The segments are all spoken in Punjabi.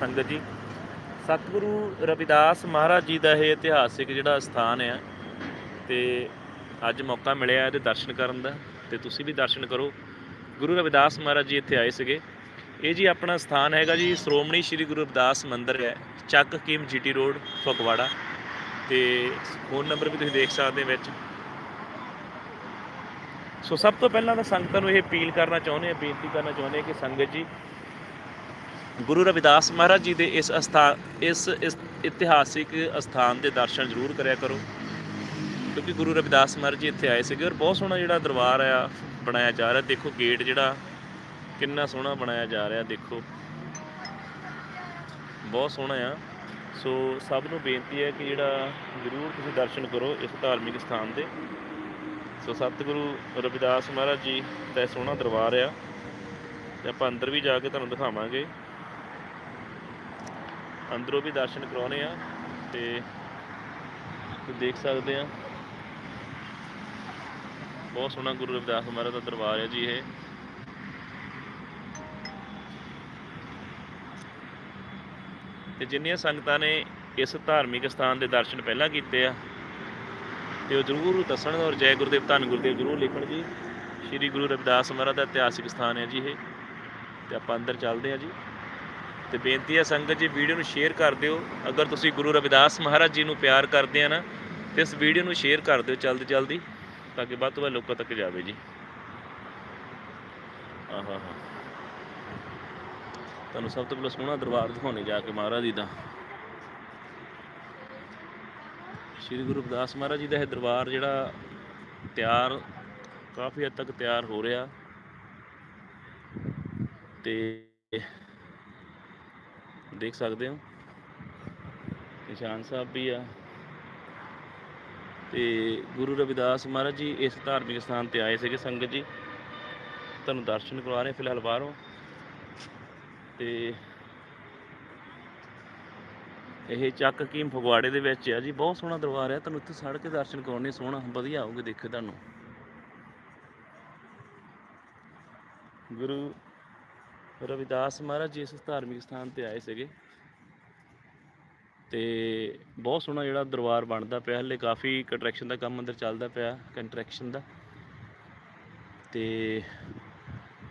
ਸੰਗਤ ਜੀ, ਸਤਿਗੁਰੂ ਰਵਿਦਾਸ ਮਹਾਰਾਜ ਜੀ ਦਾ ਇਹ ਇਤਿਹਾਸਿਕ ਜਿਹੜਾ ਸਥਾਨ ਆ, ਤੇ ਅੱਜ ਮੌਕਾ ਮਿਲਿਆ ਇਹਦੇ ਦਰਸ਼ਨ ਕਰਨ ਦਾ, ਤੇ ਤੁਸੀਂ ਵੀ ਦਰਸ਼ਨ ਕਰੋ। ਗੁਰੂ ਰਵਿਦਾਸ ਮਹਾਰਾਜ ਜੀ ਇੱਥੇ ਆਏ ਸੀਗੇ। ਇਹ ਜੀ ਆਪਣਾ ਸਥਾਨ ਹੈਗਾ ਜੀ, ਸ਼੍ਰੋਮਣੀ ਸ੍ਰੀ ਗੁਰੂ ਰਵਿਦਾਸ ਮੰਦਿਰ ਹੈ, ਚੱਕ ਕੀਮ ਜੀਟੀ ਰੋਡ, ਫਗਵਾੜਾ। ਤੇ ਫੋਨ ਨੰਬਰ ਵੀ ਤੁਸੀਂ ਦੇਖ ਸਕਦੇ ਵਿੱਚ। ਸੋ ਸਭ ਤੋਂ ਪਹਿਲਾਂ ਤਾਂ ਸੰਗਤਾਂ ਨੂੰ ਇਹ ਅਪੀਲ ਕਰਨਾ ਚਾਹੁੰਦੇ ਆ ਬੇਨਤੀ ਕਰਨਾ ਚਾਹੁੰਦੇ ਆ ਕਿ ਸੰਗਤ ਜੀ ਗੁਰੂ ਰਵਿਦਾਸ ਮਹਾਰਾਜ ਜੀ ਦੇ ਇਸ ਅਸਥਾ, ਇਸ ਇਸ ਇਤਿਹਾਸਿਕ ਅਸਥਾਨ ਦੇ ਦਰਸ਼ਨ ਜ਼ਰੂਰ ਕਰਿਆ ਕਰੋ। ਕਿਉਂਕਿ ਗੁਰੂ ਰਵਿਦਾਸ ਮਹਾਰਾਜ ਜੀ ਇੱਥੇ ਆਏ ਸੀਗੇ ਔਰ ਬਹੁਤ ਸੋਹਣਾ ਜਿਹੜਾ ਦਰਬਾਰ ਆ, ਬਣਾਇਆ ਜਾ ਰਿਹਾ। ਦੇਖੋ ਗੇਟ ਜਿਹੜਾ, ਕਿੰਨਾ ਸੋਹਣਾ ਬਣਾਇਆ ਜਾ ਰਿਹਾ, ਦੇਖੋ। ਬਹੁਤ ਸੋਹਣਾ ਆ। ਸੋ ਸਭ ਨੂੰ ਬੇਨਤੀ ਹੈ ਕਿ ਜਿਹੜਾ ਜ਼ਰੂਰ ਤੁਸੀਂ ਦਰਸ਼ਨ ਕਰੋ ਇਸ ਧਾਰਮਿਕ ਸਥਾਨ ਦੇ ਸੋ ਸਤਿਗੁਰੂ ਰਵਿਦਾਸ ਮਹਾਰਾਜ ਜੀ ਦਾ ਇਹ ਸੋਹਣਾ ਦਰਬਾਰ ਆ। ਤੇ ਆਪਾਂ ਅੰਦਰ ਵੀ ਜਾ ਕੇ ਤੁਹਾਨੂੰ ਦਿਖਾਵਾਂਗੇ। ਅੰਦਰੋਂ ਵੀ ਦਰਸ਼ਨ ਕਰਾਉਣੇ ਆ ਤੇ ਤੁਸੀਂ ਦੇਖ ਸਕਦੇ ਆ। ਬਹੁਤ ਸੋਹਣਾ ਗੁਰੂ ਰਵਿਦਾਸ ਮਹਾਰਾਜ ਦਾ ਦਰਬਾਰ ਹੈ ਜੀ ਇਹ। ਤੇ ਜਿੰਨੀਆਂ ਸੰਗਤਾਂ ਨੇ ਇਸ ਧਾਰਮਿਕ ਸਥਾਨ ਦੇ ਦਰਸ਼ਨ ਪਹਿਲਾਂ ਕੀਤੇ ਆ, ਤੇ ਉਹ ਜ਼ਰੂਰ ਦੱਸਣ ਔਰ ਜੈ ਗੁਰਦੇਵ, ਧੰਨ ਗੁਰਦੇਵ ਜ਼ਰੂਰ ਲਿਖਣ ਜੀ। ਸ੍ਰੀ ਗੁਰੂ ਰਵਿਦਾਸ ਮਹਾਰਾਜ ਦਾ ਇਤਿਹਾਸਿਕ ਸਥਾਨ ਹੈ ਜੀ ਇਹ। ਤੇ ਆਪਾਂ ਅੰਦਰ ਚੱਲਦੇ ਹਾਂ ਜੀ। ਤੇ ਬੇਨਤੀ ਹੈ ਸੰਗਤ ਜੀ ਵੀਡੀਓ ਨੂੰ ਸ਼ੇਅਰ ਕਰ ਦਿਓ। ਅਗਰ ਤੁਸੀਂ ਗੁਰੂ ਰਵਿਦਾਸ ਮਹਾਰਾਜ ਜੀ ਨੂੰ ਪਿਆਰ ਕਰਦੇ ਆ ਨਾ, ਤੇ ਇਸ ਵੀਡੀਓ ਨੂੰ ਸ਼ੇਅਰ ਕਰ ਦਿਓ ਜਲਦੀ ਜਲਦੀ, ਤਾਂ ਕਿ ਵੱਧ ਤੋਂ ਵੱਧ ਲੋਕਾਂ ਤੱਕ ਜਾਵੇ ਜੀ। ਆਹਾ ਹਾ। ਤੁਹਾਨੂੰ ਸਭ ਤੋਂ ਪਹਿਲਾਂ ਸੋਹਣਾ ਦਰਬਾਰ ਦਿਖਾਉਣੇ ਜਾ ਕੇ ਮਹਾਰਾਜ ਜੀ ਦਾ। ਸ੍ਰੀ ਗੁਰੂ ਰਵਿਦਾਸ ਮਹਾਰਾਜ ਜੀ ਦਾ ਇਹ ਦਰਬਾਰ ਜਿਹੜਾ ਤਿਆਰ, ਕਾਫੀ ਹੱਦ ਤੱਕ ਤਿਆਰ ਹੋ ਰਿਹਾ। ਤੇ ਦੇਖ ਸਕਦੇ ਹੋ। ਨਿਸ਼ਾਨ ਸਾਹਿਬ ਵੀ ਆ। ਤੇ ਗੁਰੂ ਰਵਿਦਾਸ ਮਹਾਰਾਜ ਜੀ ਇਸ ਧਾਰਮਿਕ ਸਥਾਨ ਤੇ ਆਏ ਸੀਗੇ ਸੰਗਤ ਜੀ। ਤੁਹਾਨੂੰ ਦਰਸ਼ਨ ਕਰਵਾ ਰਹੇ ਫਿਲਹਾਲ ਬਾਹਰੋਂ। ਤੇ ਇਹ ਚੱਕ ਕੀਮ ਫਗਵਾੜੇ ਦੇ ਵਿੱਚ ਆ ਜੀ। ਬਹੁਤ ਸੋਹਣਾ ਦਰਬਾਰ ਹੈ ਤੁਹਾਨੂੰ ਇੱਥੇ ਸੜ ਕੇ ਦਰਸ਼ਨ ਕਰਾਉਣੇ ਸੋਹਣਾ, ਵਧੀਆ ਆਉਗੇ ਦੇਖੇ ਤੁਹਾਨੂੰ ਗੁਰੂ ਰਵਿਦਾਸ ਮਹਾਰਾਜ ਜੀ ਇਸ ਧਾਰਮਿਕ ਸਥਾਨ ਤੇ ਆਏ ਸੀਗੇ। ਤੇ ਬਹੁਤ ਸੋਹਣਾ ਜਿਹੜਾ ਦਰਬਾਰ ਬਣਦਾ ਪਿਆ, ਹਲੇ ਕਾਫੀ ਕੰਟਰੈਕਸ਼ਨ ਦਾ ਕੰਮ ਅੰਦਰ ਚੱਲਦਾ ਪਿਆ ਕੰਟਰੈਕਸ਼ਨ ਦਾ। ਤੇ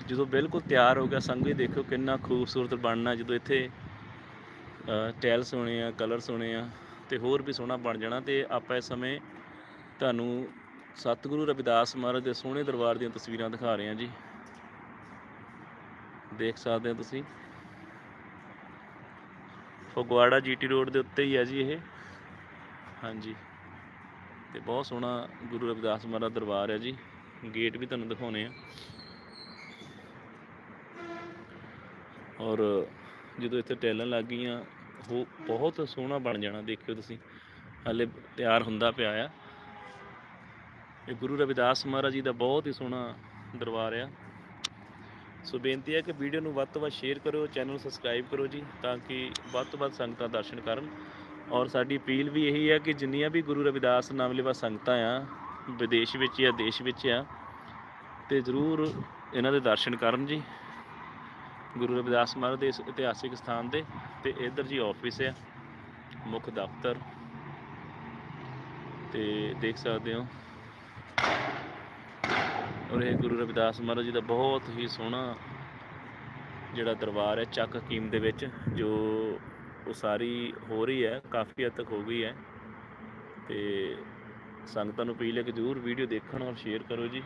ਜਦੋਂ ਬਿਲਕੁਲ ਤਿਆਰ ਹੋ ਗਿਆ, ਸੰਗਤ ਦੇਖੋ ਕਿੰਨਾ ਖੂਬਸੂਰਤ ਬਣਨਾ, ਜਦੋਂ ਇੱਥੇ ਟੈਲਸ ਹੋਣੇ ਆ ਕਲਰਸ ਹੋਣੇ ਆ, ਤੇ ਹੋਰ ਵੀ ਸੋਹਣਾ ਬਣ ਜਾਣਾ। ਤੇ ਆਪਾਂ ਇਸ ਸਮੇਂ ਤੁਹਾਨੂੰ ਸਤਿਗੁਰੂ ਰਵਿਦਾਸ ਮਹਾਰਾਜ ਦੇ ਸੋਹਣੇ ਦਰਬਾਰ ਦੀਆਂ ਤਸਵੀਰਾਂ ਦਿਖਾ ਰਹੇ ਹਾਂ ਜੀ। ਦੇਖ ਸਕਦੇ ਹੋ ਤੁਸੀਂ। ਫਗਵਾੜਾ ਜੀਟੀ ਰੋਡ ਦੇ ਉੱਤੇ ਹੀ ਹੈ ਜੀ ਇਹ। ਹਾਂਜੀ। ਤੇ ਬਹੁਤ ਸੋਹਣਾ ਗੁਰੂ ਰਵਿਦਾਸ ਮਹਾਰਾਜ ਦਰਬਾਰ ਹੈ ਜੀ। ਗੇਟ ਵੀ ਤੁਹਾਨੂੰ ਦਿਖਾਉਣੇ ਆ। ਔਰ ਜਦੋਂ ਇੱਥੇ ਟੈਲਾਂ ਲੱਗ ਗਈਆਂ ਉਹ ਬਹੁਤ ਸੋਹਣਾ ਬਣ ਜਾਣਾ, ਦੇਖਿਓ ਤੁਸੀਂ। ਹਾਲੇ ਤਿਆਰ ਹੁੰਦਾ ਪਿਆ ਆ। ਇਹ ਗੁਰੂ ਰਵਿਦਾਸ ਮਹਾਰਾਜ ਜੀ ਦਾ ਬਹੁਤ ਹੀ ਸੋਹਣਾ ਦਰਬਾਰ ਆ। ਸੋ ਬੇਨਤੀ ਹੈ ਕਿ ਵੀਡੀਓ ਨੂੰ ਵੱਧ ਤੋਂ ਵੱਧ ਸ਼ੇਅਰ ਕਰੋ ਚੈਨਲ ਨੂੰ ਸਬਸਕ੍ਰਾਈਬ ਕਰੋ ਜੀ, ਤਾਂ ਕਿ ਵੱਧ ਤੋਂ ਵੱਧ ਸੰਗਤਾਂ ਦਰਸ਼ਨ ਕਰਨ। ਔਰ ਸਾਡੀ ਅਪੀਲ ਵੀ ਇਹੀ ਹੈ ਕਿ ਜਿੰਨੀਆਂ ਵੀ ਗੁਰੂ ਰਵਿਦਾਸ ਨਾਮ ਲੈਵਾ ਸੰਗਤਾਂ ਆ, ਵਿਦੇਸ਼ ਵਿੱਚ ਜਾਂ ਦੇਸ਼ ਵਿੱਚ ਆ, ਤੇ ਜ਼ਰੂਰ ਇਹਨਾਂ ਦੇ ਦਰਸ਼ਨ ਕਰਨ ਜੀ। ਗੁਰੂ ਰਵਿਦਾਸ ਮਹਾਰਾਜ ਦੇ ਇਸ ਇਤਿਹਾਸਿਕ ਸਥਾਨ ਦੇ, ਤੇ ਇਧਰ ਜੀ ਆਫਿਸ ਆ, ਮੁੱਖ ਦਫ਼ਤਰ। ਤੇ ਦੇਖ ਸਕਦੇ ਹੋ। ਔਰ ਇਹ ਗੁਰੂ ਰਵਿਦਾਸ ਮਹਾਰਾਜ ਜੀ ਦਾ ਬਹੁਤ ਹੀ ਸੋਹਣਾ ਜਿਹੜਾ ਦਰਬਾਰ ਹੈ, ਚੱਕ ਕੀਮ ਦੇ ਵਿੱਚ, ਜੋ ਉਸਾਰੀ ਹੋ ਰਹੀ ਹੈ, ਕਾਫੀ ਹੱਦ ਤੱਕ ਹੋ ਗਈ ਹੈ। ਤੇ ਸੰਗਤਾਂ ਨੂੰ ਅਪੀਲ ਹੈ ਕਿ ਜ਼ਰੂਰ ਵੀਡੀਓ ਦੇਖਣ ਔਰ ਸ਼ੇਅਰ ਕਰੋ ਜੀ।